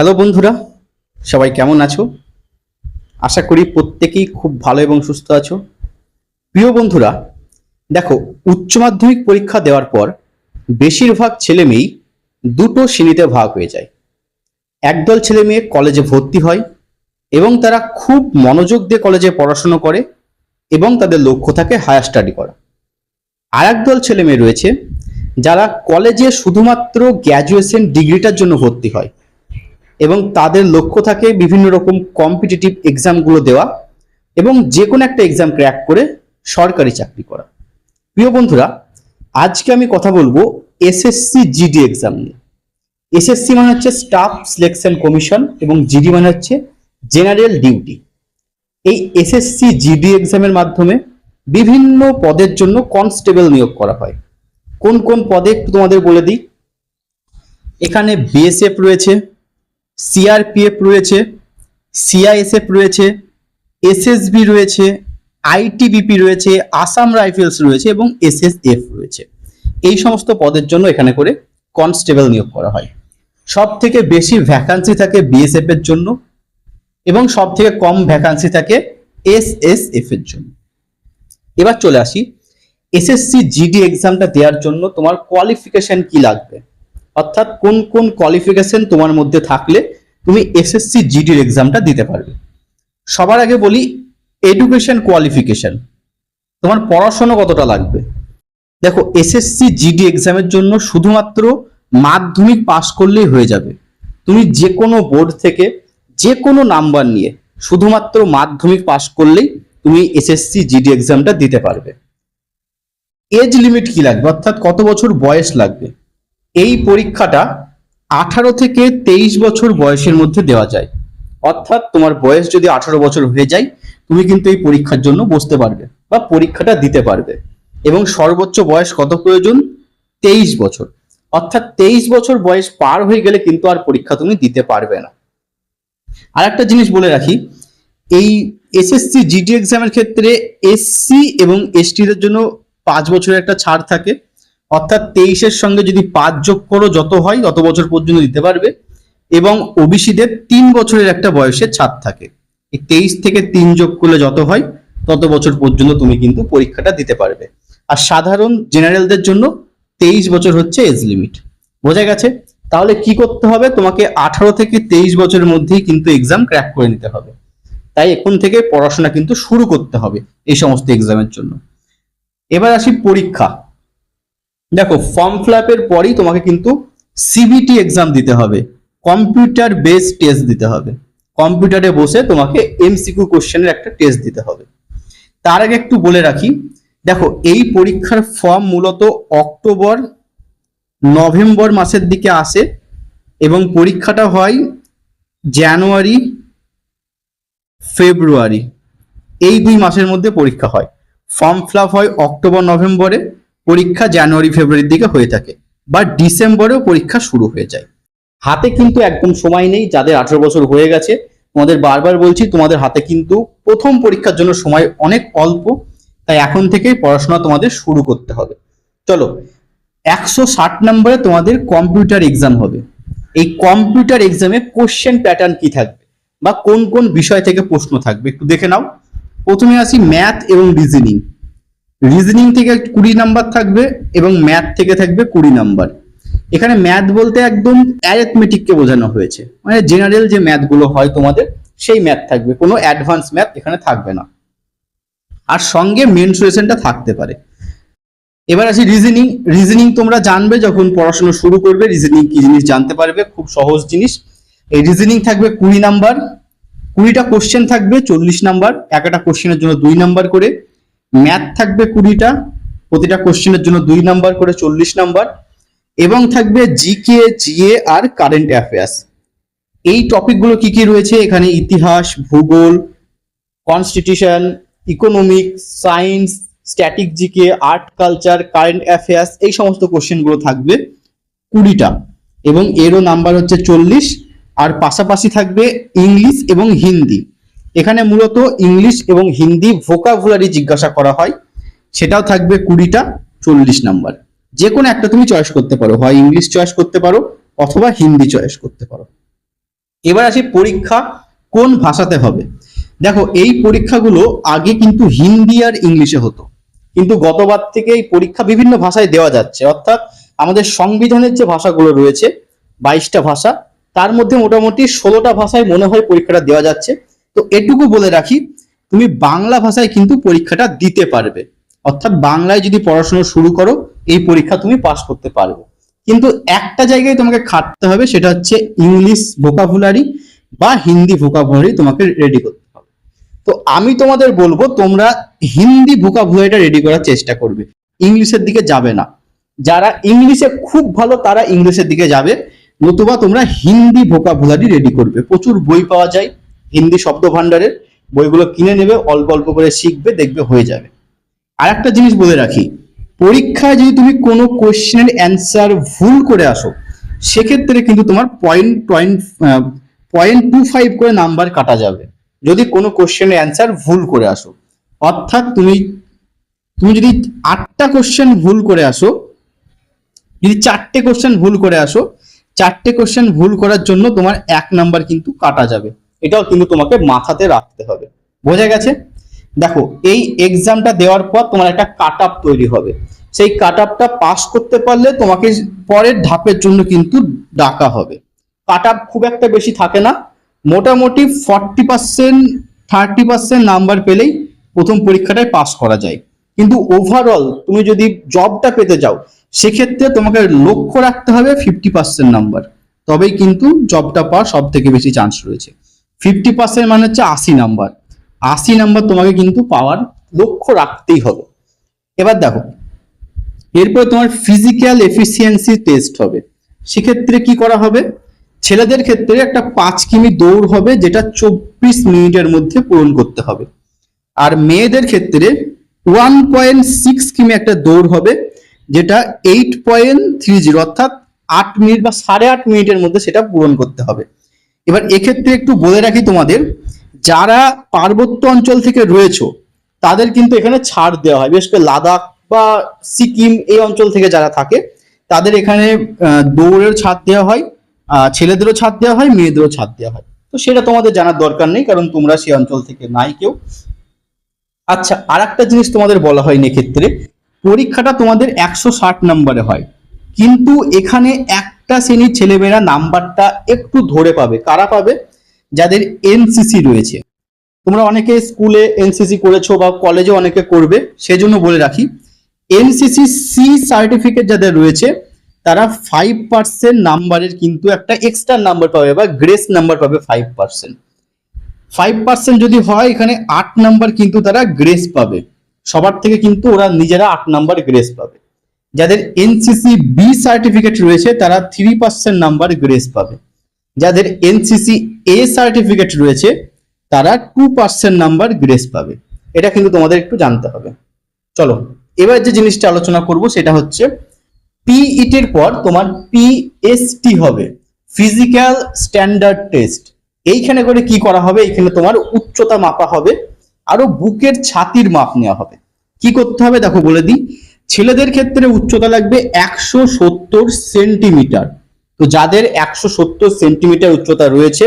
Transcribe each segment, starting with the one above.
Hello বন্ধুরা, সবাই কেমন আছো? আশা করি প্রত্যেকেই খুব ভালো এবং সুস্থ আছো। প্রিয় বন্ধুরা, দেখো, উচ্চ মাধ্যমিক পরীক্ষা দেওয়ার পর বেশিরভাগ ছেলে মেয়েই দুটো শ্রেণীতে ভাগ হয়ে যায়। একদল ছেলে মেয়ে কলেজে ভর্তি হয় এবং তারা খুব মনোযোগ দিয়ে কলেজে পড়াশুনো করে এবং তাদের লক্ষ্য থাকে হায়ার স্টাডি করা। আর একদল ছেলে মেয়ে রয়েছে যারা কলেজে শুধুমাত্র গ্র্যাজুয়েশন ডিগ্রিটার জন্য ভর্তি হয়। এবং তাদের লক্ষ্য থাকে বিভিন্ন রকম কম্পিটিটিভ এক্সামগুলো দেওয়া এবং যে কোনো একটা এক্সাম ক্র্যাক করে সরকারি চাকরি করা। প্রিয় বন্ধুরা, আজকে আমি কথা বলব এসএসসি জিডি এক্সাম নিয়ে। এসএসসি মানে হচ্ছে স্টাফ সিলেকশন কমিশন এবং জিডি মানে হচ্ছে জেনারেল ডিউটি এই এসএসসি জিডি এক্সামের মাধ্যমে বিভিন্ন পদের জন্য কনস্টেবল নিয়োগ করা হয়। কোন কোন পদে একটু তোমাদের বলে দিই। এখানে বিএসএফ রয়েছে সিআরপিএফ রয়েছে সিআইএসএফ রয়েছে এসএসবি রয়েছে আইটিবিপি রয়েছে আসাম রাইফেলস রয়েছে এবং এসএসএফ রয়েছে। এই সমস্ত পদের জন্য এখানে করে কনস্টেবল নিয়োগ করা হয়। সব থেকে বেশি ভ্যাকান্সি থাকে বিএসএফ এর জন্য এবং সব থেকে কম ভ্যাকান্সি থাকে এসএসএফ এর জন্য। এবার চলে আসি এসএসসি জিডি এক্সামটা দেওয়ার জন্য তোমার কোয়ালিফিকেশন কি লাগবে? অর্থাৎ কোন কোন কোয়ালিফিকেশন তোমার মধ্যে থাকলে তুমি এসএসসি জিডির এক্সামটা দিতে পারবে। সবার আগে বলি এডুকেশন কোয়ালিফিকেশন তোমার পড়াশোনা কতটা লাগবে? দেখো এসএসসি জিডি এক্সামের জন্য শুধুমাত্র মাধ্যমিক পাস করলেই হয়ে যাবে। তুমি যে কোনো বোর্ড থেকে যে কোনো নাম্বার নিয়ে শুধুমাত্র মাধ্যমিক পাস করলেই তুমি এসএসসি জিডি এক্সামটা দিতে পারবে। এজ লিমিট কি লাগবে? অর্থাৎ কত বছর বয়স লাগবে? এই পরীক্ষাটা আঠারো থেকে তেইশ বছর বয়সের মধ্যে দেওয়া যায়। অর্থাৎ তোমার বয়স যদি আঠারো বছর হয়ে যায়, তুমি কিন্তু এই পরীক্ষার জন্য বসতে পারবে বা পরীক্ষাটা দিতে পারবে। এবং সর্বোচ্চ বয়স কত প্রয়োজন? তেইশ বছর। অর্থাৎ তেইশ বছর বয়স পার হয়ে গেলে কিন্তু আর পরীক্ষা তুমি দিতে পারবে না। আর একটা জিনিস বলে রাখি, এই এসএসসি, জিডি এক্সামের ক্ষেত্রে এসসি এবং এসটিদের জন্য পাঁচ বছরের একটা ছাড় থাকে। অর্থাৎ তেইশের সঙ্গে যদি পাঁচ যোগ করো যত হয়, তত বছর পর্যন্ত দিতে পারবে। এবং ওবিসিদের তিন বছরের একটা বয়সের ছাড় থাকে। এই তেইশ থেকে তিন যোগ করলে যত হয়, তত বছর পর্যন্ত তুমি কিন্তু পরীক্ষাটা দিতে পারবে। আর সাধারণ জেনারেলদের জন্য তেইশ বছর হচ্ছে এজ লিমিট। বোঝা গেছে? তাহলে কি করতে হবে? তোমাকে আঠারো থেকে তেইশ বছরের মধ্যেই কিন্তু এক্সাম ক্র্যাক করে নিতে হবে। তাই এখন থেকে পড়াশোনা কিন্তু শুরু করতে হবে এই সমস্ত এক্সামের জন্য। এবার আসি পরীক্ষা। দেখো ফর্ম ফিল পরই তোমাকে কিন্তু সিবিটি এক্সাম দিতে হবে। কম্পিউটার বেস টেস্ট দিতে হবে। কম্পিউটারে বসে তোমাকে এমসিকিউ কোশ্চেনের একটা টেস্ট দিতে হবে। তার আগে একটু বলে রাখি, দেখো, এই পরীক্ষার ফর্ম মূলত অক্টোবর, নভেম্বর মাসের দিকে আসে এবং পরীক্ষাটা হয় জানুয়ারি, ফেব্রুয়ারি। এই দুই মাসের মধ্যে পরীক্ষা হয়। ফর্ম ফিল হয় অক্টোবর, নভেম্বরে। পরীক্ষা জানুয়ারি, ফেব্রুয়ারির দিকে হয়ে থাকে, বা ডিসেম্বরেও পরীক্ষা শুরু হয়ে যায়। হাতে কিন্তু একদম সময় নেই, যাদের আঠারো বছর হয়ে গেছে, তোমাদের বারবার বলছি, তোমাদের হাতে কিন্তু প্রথম পরীক্ষার জন্য সময় অনেক অল্প, তাই এখন থেকেই পড়াশোনা তোমাদের শুরু করতে হবে। চলো, একশো ষাট নম্বরে তোমাদের কম্পিউটার এক্সাম হবে। এই কম্পিউটার এক্সামে কোশ্চেন প্যাটার্ন কি থাকবে, বা কোন কোন বিষয় থেকে প্রশ্ন থাকবে, একটু দেখে নাও। প্রথমে আসি ম্যাথ এবং রিজনিং। রিজনিং থেকে কুড়ি নাম্বার থাকবে এবং ম্যাথ থেকে থাকবে কুড়ি নাম্বার এখানে ম্যাথ বলতে একদম অ্যারিথমেটিককে বোঝানো হয়েছে। মানে জেনারেল যে ম্যাথগুলো হয় তোমাদের, সেই ম্যাথ থাকবে। কোনো অ্যাডভান্স ম্যাথ এখানে থাকবে না। আর সঙ্গে মেনসুরেশনটা থাকতে পারে। এবার আসি রিজনিং রিজনিং তোমরা জানবে যখন পড়াশোনা শুরু করবে রিজনিং কি জিনিস জানতে পারবে, খুব সহজ জিনিস। এই রিজনিং থাকবে কুড়ি নাম্বার কুড়িটা কোশ্চেন থাকবে, চল্লিশ নাম্বার একটা কোশ্চেনের জন্য দুই নাম্বার করে। ম্যাথ থাকবে কুড়িটা, প্রতিটা কোশ্চেনের জন্য দুই নাম্বার করে চল্লিশ নাম্বার, এবং থাকবে জিকে জিএ আর কারেন্ট অ্যাফেয়ার্স এই টপিকগুলো কি কি রয়েছে? এখানে ইতিহাস, ভূগোল constitution economic science static GK art culture current affairs এই সমস্ত কোশ্চেনগুলো থাকবে কুড়িটা। এবং এরও নাম্বার হচ্ছে চল্লিশ, আর পাশাপাশি থাকবে ইংলিশ এবং হিন্দি এখানে মূলত ইংলিশ এবং হিন্দি ভোকাবুলারি জিজ্ঞাসা করা হয়। সেটাও থাকবে কুড়িটা চল্লিশ নাম্বার। যে কোনো একটা তুমি চয়েস করতে পারো, হয় ইংলিশ চয়েস করতে পারো অথবা হিন্দি চয়েস করতে পারো। এবার আসি পরীক্ষা কোন ভাষাতে হবে। দেখো, এই পরীক্ষাগুলো আগে কিন্তু হিন্দি আর ইংলিশে হতো। কিন্তু গতবার থেকে এই পরীক্ষা বিভিন্ন ভাষায় দেওয়া যাচ্ছে। অর্থাৎ আমাদের সংবিধানের যে ভাষাগুলো রয়েছে, বাইশটা ভাষা, তার মধ্যে মোটামুটি ষোলোটা ভাষায় মনে হয় পরীক্ষাটা দেওয়া যাচ্ছে। তো এটুকু বলে রাখি, তুমি বাংলা ভাষায় কিন্তু পরীক্ষাটা দিতে পারবে। অর্থাৎ বাংলায় যদি পড়াশোনা শুরু করো, এই পরীক্ষা তুমি পাশ করতে পারবে। কিন্তু একটা জায়গায় তোমাকে খাটতে হবে, সেটা হচ্ছে ইংলিশ ভোকাবুলারি বা হিন্দি ভোকাবুলারি তোমাকে রেডি করতে হবে। তো আমি তোমাদের বলব, তোমরা হিন্দি ভোকাবুলারিটা রেডি করার চেষ্টা করবে। ইংলিশের দিকে যাবে না। যারা ইংলিশে খুব ভালো, তারা ইংলিশের দিকে যাবে। নতুবা তোমরা হিন্দি ভোকাবুলারি রেডি করবে। প্রচুর বই পাওয়া যায়। হিন্দি শব্দ ভান্ডারের বইগুলো কিনে নেবে, অল্প অল্প করে শিখবে, দেখবে হয়ে যাবে। আর একটা জিনিস বলে রাখি, পরীক্ষায় যদি তুমি কোনো কোশ্চেনের অ্যান্সার ভুল করে আসো, সেক্ষেত্রে কিন্তু তোমার point point point two five করে নাম্বার কাটা যাবে। যদি কোনো কোশ্চেনের অ্যান্সার ভুল করে আসো, অর্থাৎ তুমি তুমি যদি আটটা কোশ্চেন ভুল করে আসো, যদি চারটে কোশ্চেন ভুল করে আসো, চারটে কোশ্চেন ভুল করার জন্য তোমার এক নাম্বার কিন্তু কাটা যাবে। এটাও কিন্তু তোমাকে মাথাতে রাখতে হবে। বোঝা গেছে? দেখো, এই এক্সামটা দেওয়ার পর তোমার একটা কাট আপ তৈরি হবে। সেই কাট আপটা পাস করতে পারলে তোমাকে পরের ধাপের জন্য কিন্তু ডাকা হবে। কাট আপ খুব একটা বেশি থাকে না। মোটামুটি forty percent thirty percent number পেলেই প্রথম পরীক্ষাটায় পাস করা যায়। কিন্তু ওভারঅল তুমি যদি জবটা পেতে যাও, সেক্ষেত্রে তোমাকে লক্ষ্য রাখতে হবে ফিফটি পার্সেন্ট নাম্বার তবেই কিন্তু জবটা পাওয়ার সব থেকে বেশি চান্স রয়েছে। ফিফটি পার্সেন্ট মানে হচ্ছে আশি নাম্বার আশি নাম্বার তোমাকে কিন্তু পাওয়ার লক্ষ্য রাখতেই হবে। এবার দেখো, এরপর তোমার ফিজিক্যাল এফিসিয়েন্সি টেস্ট হবে। সেক্ষেত্রে কি করা হবে? ছেলেদের ক্ষেত্রে একটা পাঁচ কিমি দৌড় হবে, যেটা চব্বিশ মিনিটের মধ্যে পূরণ করতে হবে। আর মেয়েদের ক্ষেত্রে ওয়ান পয়েন্ট সিক্স কিমি একটা দৌড় হবে, যেটা এইট পয়েন্ট থ্রি জিরো অর্থাৎ আট মিনিট বা সাড়ে আট মিনিটের মধ্যে সেটা পূরণ করতে হবে। এবার এক্ষেত্রে একটু বলে রাখি তোমাদের, যারা পার্বত্য অঞ্চল থেকে রয়েছো, তাদের কিন্তু এখানে ছাড় দেওয়া হয়। বিশেষ করে লাদাখ বা সিকিম এই অঞ্চল থেকে যারা থাকে, তাদের এখানে দৌড়ের ছাড় দেওয়া হয় ছেলেদেরও ছাড় দেওয়া হয়, মেয়েদেরও ছাড় দেওয়া হয়। তো সেটা তোমাদের জানার দরকার নেই, কারণ তোমরা সেই অঞ্চল থেকে নাই কেউ। আচ্ছা আর জিনিস তোমাদের বলা হয়নি এক্ষেত্রে, পরীক্ষাটা তোমাদের একশো ষাট নম্বরে হয়। কিন্তু এখানে একটা শ্রেণির ছেলেমেয়েরা নাম্বারটা একটু ধরে পাবে। কারা পাবে? যাদের এনসিসি রয়েছে। তোমরা অনেকে স্কুলে এনসিসি করেছ বা কলেজে অনেকে করবে, সেজন্য বলে রাখি। এনসিসি সি সার্টিফিকেট যাদের রয়েছে, তারা ফাইভ পার্সেন্ট নাম্বারের কিন্তু একটা এক্সট্রা নাম্বার পাবে বা গ্রেস নাম্বার পাবে ফাইভ পার্সেন্ট ফাইভ পার্সেন্ট যদি হয়, এখানে আট নাম্বার কিন্তু তারা গ্রেস পাবে। সবার থেকে কিন্তু ওরা নিজেরা আট নাম্বার গ্রেস পাবে। যাদের এনসিসি বি সার্টিফিকেট রয়েছে, তারা থ্রি পার্সেন্ট নাম্বার গ্রেস পাবে। যাদের এনসিসি এ সার্টিফিকেট রয়েছে, তারা টু পার্সেন্ট নাম্বার গ্রেস পাবে। এটা কিন্তু তোমাদের একটু জানতে হবে। চলো, এবার যে জিনিসটা আলোচনা করব, সেটা হচ্ছে পিইটির পর তোমার পিএসটি হবে ফিজিক্যাল স্ট্যান্ডার্ড টেস্ট এইখানে করে কি করা হবে? এইখানে তোমার উচ্চতা মাপা হবে, আরও বুকের ছাতির মাপ নেওয়া হবে। কি করতে হবে? দেখো বলে দিই। ছেলেদের ক্ষেত্রে উচ্চতা লাগবে একশো সত্তর সেন্টিমিটার। তো যাদের একশো সত্তর সেন্টিমিটার উচ্চতা রয়েছে,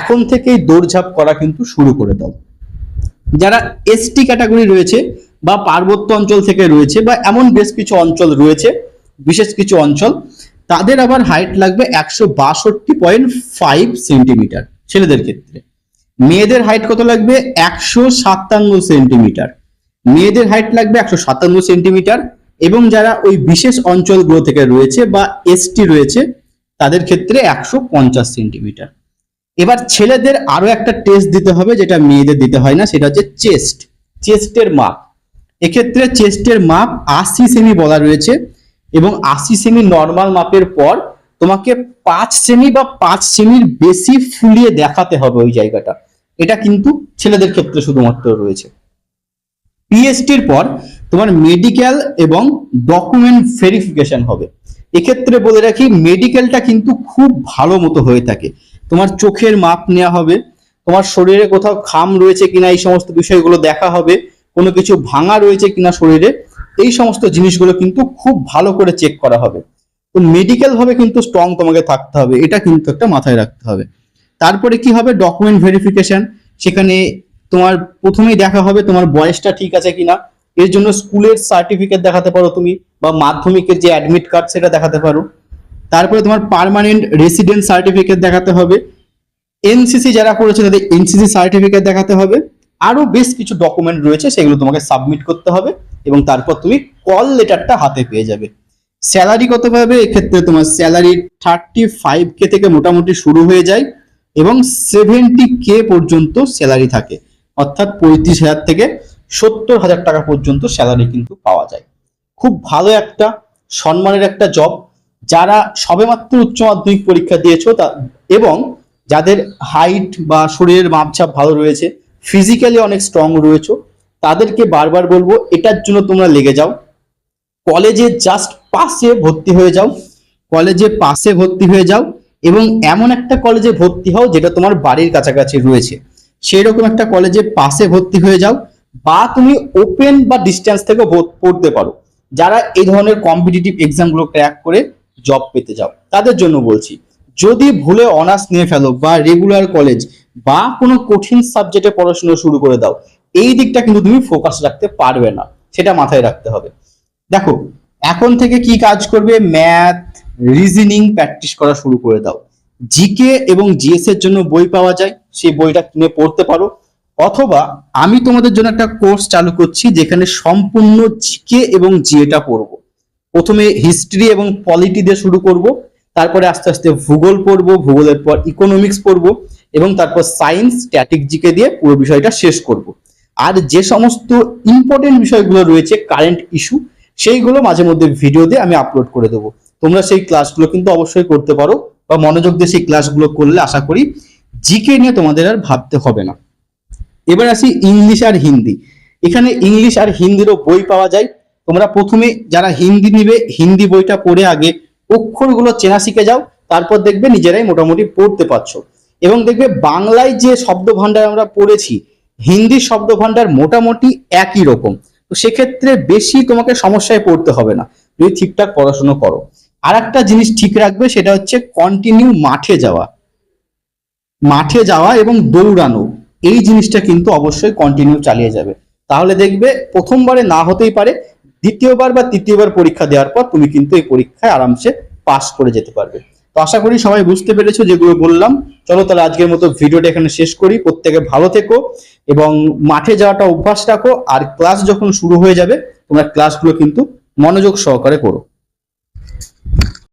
এখন থেকেই দৌড়ঝাঁপ করা কিন্তু শুরু করে দাও। যারা এসটি ক্যাটাগরি রয়েছে বা পার্বত্য অঞ্চল থেকে রয়েছে বা এমন বেশ কিছু অঞ্চল রয়েছে, বিশেষ কিছু অঞ্চল, তাদের আবার হাইট লাগবে একশো বাষট্টি পয়েন্ট ফাইভ সেন্টিমিটার ছেলেদের ক্ষেত্রে। মেয়েদের হাইট কত লাগবে? একশো সাতান্ন সেন্টিমিটার। মেয়েদের হাইট লাগবে একশো সাতান্ন সেন্টিমিটার। এবং যারা ওই বিশেষ অঞ্চলগুলো থেকে রয়েছে বা এসটি রয়েছে, তাদের ক্ষেত্রে একশো পঞ্চাশ সেন্টিমিটার এবার ছেলেদের আরও একটা টেস্ট দিতে হবে যেটা মেয়েদের দিতে হয় না, সেটা হচ্ছে চেস্ট চেস্টের মাপ এক্ষেত্রে চেস্টের মাপ আশি সেমি বলা রয়েছে এবং আশি সেমি নর্মাল মাপের পর তোমাকে পাঁচ সেমি বা পাঁচ সেমির বেশি ফুলিয়ে দেখাতে হবে ওই জায়গাটা। এটা কিন্তু ছেলেদের ক্ষেত্রে শুধুমাত্র রয়েছে। পিএসটির পর তোমার মেডিকেল এবং ডকুমেন্ট ভেরিফিকেশন হবে। এক্ষেত্রে বলে রাখি মেডিকেলটা কিন্তু খুব ভালো মতো হয়ে থাকে। তোমার চোখের মাপ নেওয়া হবে, তোমার শরীরে কোথাও খাম রয়েছে কিনা, এই সমস্ত বিষয়গুলো দেখা হবে, কোনো কিছু ভাঙা রয়েছে কিনা শরীরে, এই সমস্ত জিনিসগুলো কিন্তু খুব ভালো করে চেক করা হবে। তো মেডিকেল ভাবে কিন্তু স্ট্রং তোমাকে থাকতে হবে, এটা কিন্তু একটা মাথায় রাখতে হবে। তারপরে কি হবে? ডকুমেন্ট ভেরিফিকেশন সেখানে তোমার প্রথমেই দেখা হবে তোমার বয়সটা ঠিক আছে কিনা এর জন্য স্কুলের সার্টিফিকেট দেখাতে পারো তুমি, বা মাধ্যমিকের যে অ্যাডমিট কার্ড সেটা দেখাতে পারো। তারপরে তোমার পার্মানেন্ট রেসিডেন্ট সার্টিফিকেট দেখাতে হবে। এনসিসি যারা করেছে তাদের এনসিসি সার্টিফিকেট দেখাতে হবে। আরও বেশ কিছু ডকুমেন্ট রয়েছে, সেগুলো তোমাকে সাবমিট করতে হবে এবং তারপর তুমি কল লেটারটা হাতে পেয়ে যাবে। স্যালারি কত পাবে? এক্ষেত্রে তোমার স্যালারি থার্টি ফাইভ কে থেকে মোটামুটি শুরু হয়ে যায় এবং সেভেন্টি কে পর্যন্ত স্যালারি থাকে। অর্থাৎ পঁয়ত্রিশ হাজার থেকে সত্তর হাজার টাকা পর্যন্ত স্যালারি কিন্তু পাওয়া যায়। খুব ভালো একটা, সম্মানের একটা জব যারা সবেমাত্র উচ্চ মাধ্যমিক পরীক্ষা দিয়েছ তা, এবং যাদের হাইট বা শরীরের মাপছাপ ভালো রয়েছে ফিজিক্যালি অনেক স্ট্রং রয়েছে, তাদেরকে বারবার বলব, এটার জন্য তোমরা লেগে যাও। কলেজে জাস্ট পাশে ভর্তি হয়ে যাও। কলেজে পাশে ভর্তি হয়ে যাও, এবং এমন একটা কলেজে ভর্তি হও যেটা তোমার বাড়ির কাছাকাছি রয়েছে। সেই রকম একটা কলেজে পাশে ভর্তি হয়ে যাও। বা তুমি ওপেন বা ডিস্টেন্স থেকে পড়তে পারো। যারা এই ধরনের কম্পিটিটিভ এক্সামগুলো ক্র্যাক করে জব পেতে যাও তাদের জন্য বলছি, যদি ভুলে অনার্স নিয়ে ফেলো বা রেগুলার কলেজ বা কোনো কঠিন সাবজেক্টে পড়াশোনা শুরু করে দাও, এই দিকটা কিন্তু তুমি ফোকাস রাখতে পারবে না, সেটা মাথায় রাখতে হবে। দেখো, এখন থেকে কি কাজ করবে? ম্যাথ রিজনিং প্র্যাকটিস করা শুরু করে দাও। জিকে এবং জিএস এর জন্য বই পাওয়া যায়, সেই বইটা কিনে পড়তে পারো। অথবা আমি তোমাদের জন্য একটা কোর্স চালু করছি যেখানে সম্পূর্ণ জিকে এবং জিএটা পড়ব। প্রথমে হিস্ট্রি এবং পলিটি দিয়ে শুরু করব, তারপরে আস্তে আস্তে ভূগোল পড়ব, ভূগোলের পর ইকোনমিক্স পড়ব এবং তারপর সায়েন্স স্ট্যাটিক জিকে দিয়ে পুরো বিষয়টা শেষ করব। আর যে সমস্ত ইম্পর্টেন্ট বিষয়গুলো রয়েছে কারেন্ট ইস্যু সেইগুলো মাঝে মধ্যে ভিডিও দিয়ে আমি আপলোড করে দেবো। তোমরা সেই ক্লাসগুলো কিন্তু অবশ্যই করতে পারো বা মনোযোগ দিয়ে সেই ক্লাসগুলো করলে আশা করি জিকে নিয়ে তোমাদের আর ভাবতে হবে না। এবার আসি ইংলিশ আর হিন্দি। এখানে ইংলিশ আর হিন্দিরও বই পাওয়া যায়। তোমরা প্রথমে যারা হিন্দি নিবে, হিন্দি বইটা পড়ে আগে অক্ষরগুলো চেনা শিখে যাও, তারপর দেখবে নিজেরাই মোটামুটি পড়তে পারছ। এবং দেখবে বাংলায় যে শব্দ ভান্ডার আমরা পড়েছি, হিন্দি শব্দ ভান্ডার মোটামুটি একই রকম। তো সেক্ষেত্রে বেশি তোমাকে সমস্যায় পড়তে হবে না। যদি ঠিকঠাক পড়াশোনা করো। আর একটা জিনিস ঠিক রাখবে, সেটা হচ্ছে কন্টিনিউ মাঠে যাওয়া। মাঠে যাওয়া এবং দৌড়ানো। এই জিনিসটা কিন্তু অবশ্যই কন্টিনিউ চালিয়ে যাবে। তাহলে দেখবে প্রথমবারে না হতেই পারে, দ্বিতীয়বার বা তৃতীয়বার পরীক্ষা দেওয়ার পর তুমি কিন্তু এই পরীক্ষায় আরামসে পাস করে যেতে পারবে। তো আশা করি সবাই বুঝতে পেরেছ যেগুলো বললাম। চলো তাহলে আজকের মতো ভিডিওটা এখানে শেষ করি। প্রত্যেকে ভালো থেকো এবং মাঠে যাওয়াটা অভ্যাস রাখো। আর ক্লাস যখন শুরু হয়ে যাবে, তোমরা ক্লাসগুলো কিন্তু মনোযোগ সহকারে করো।